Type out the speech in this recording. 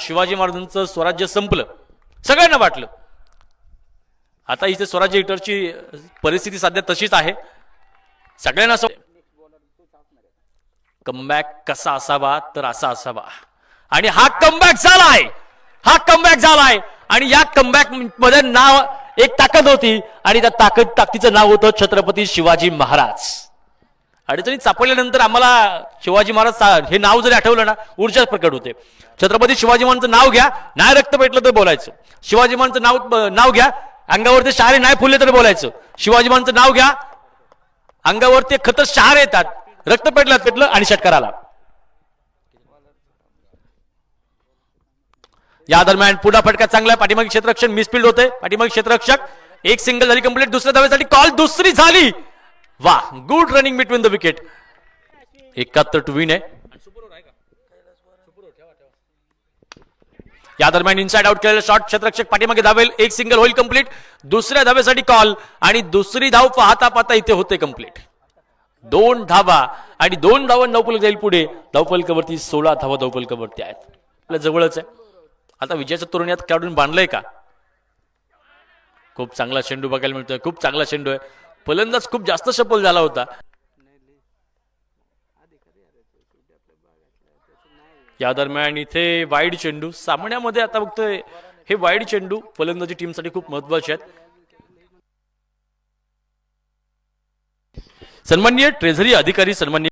शिवाजी महाराजांचं स्वराज्य संपलं. सगळ्यांना वाटलं. आता इथे स्वराज्य हिटरची परिस्थिती सध्या तशीच आहे. सगळ्यांना असं कमबॅक कसा असावा तर असा असावा. आणि हा कमबॅक झाला आहे हा कमबॅक झाला आहे आणि या कमबॅकमध्ये नाव एक ताकद होती. आणि त्या ताकद ताकदीचं नाव होतं छत्रपती शिवाजी महाराज. अडचणीत सापडल्यानंतर आम्हाला शिवाजी महाराज हे नाव जरी आठवलं ना ऊर्जा प्रकट होते. छत्रपती शिवाजी महाराजांचं नाव घ्या नाही रक्त पेटलं तर बोलायचं. शिवाजी महाराजांचं नाव नाव घ्या अंगावरती शहारे नाही फुलले तर बोलायचं. शिवाजी महाराजांचं नाव घ्या अंगावरती खत शहार येतात रक्त पेटलं पेटलं आणि षटकार आला. या दरम्यान पुन्हा फटका चांगला आहे. पाठीमागे क्षेत्ररक्षण मिसफिल्ड होते पाठीमागे क्षेत्ररक्षक. एक सिंगल झाली कंप्लीट दुसऱ्या धावेसाठी कॉल दुसरी झाली. वा good running between the wicket एकाहत्तर टू विन आहे. या दरम्यान इनसाइड आउट केलेला शॉट क्षेत्रक्षक पाठीमागे धावेल. एक सिंगल होईल कंप्लीट दुसऱ्या धावेसाठी कॉल आणि दुसरी धाव पाहता पाहता इथे होते कंप्लीट दोन धावा आणि दोन धावा नौपलक जाईल पुढे. धावपलकावरती सोळा धावा धावपलकावरती आहेत. आपल्या जवळच आहे. आता विजयाच्या तोरण यात खेळाडून बांधलंय का? खूप चांगला चेंडू बघायला मिळतोय. खूप चांगला चेंडू आहे. फलंदाज खूप जास्त सफल झाला होता. या दरम्यान इथे वाईड चेंडू सामन्यामध्ये आता बघतोय. हे वाईड चेंडू फलंदाजी टीमसाठी खूप महत्त्वाचे आहेत. सन्माननीय ट्रेझरी अधिकारी सन्माननीय